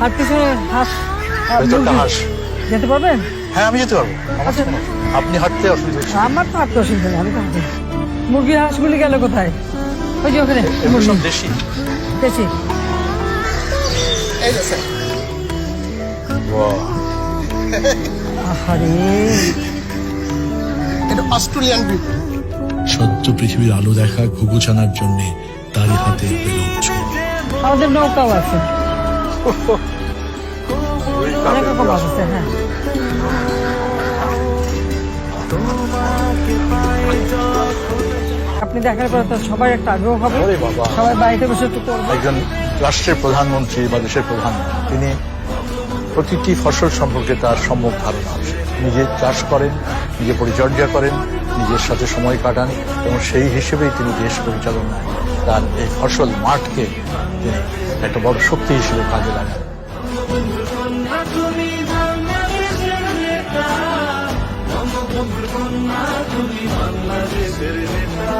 আর পিছনে হাঁস আর ভেতরটা হাঁস। যেতে পারবেন? হ্যাঁ আমি যেতে পারব। আচ্ছা। আপনি হাঁটতে অসুবিধা হচ্ছে। আমার তো আর তো অসুবিধা নেই আমি তো হাঁটি। মুরগি হাঁসগুলি গেল কোথায়? ওই যে ওখানে এগুলো সব মুরগি দেশি। এই যে স্যার। আহারে। এটা অস্ট্রেলিয়ান ব্রিড। সদ্য পৃথিবীর আলো দেখা ঘুঘুচানার জন্য তারই হাতে আমাদের নৌকাও আছে। অনেক রকম মাছ আছে হ্যাঁ আপনি দেখার পর তো সবার একটা আগ্রহ হবে। সবাই বাড়িতে বসে তো করবে। একজন রাষ্ট্রের প্রধানমন্ত্রী বা দেশের প্রধান তিনি প্রতিটি ফসল সম্পর্কে তার সম্যক ধারণা আছে। নিজে চাষ করেন, নিজে পরিচর্যা করেন, নিজের সাথে সময় কাটান এবং সেই হিসেবেই তিনি দেশ পরিচালনায় তার এই ফসল মাঠকে তিনি একটা বড় শক্তি হিসেবে কাজে লাগান। নেতার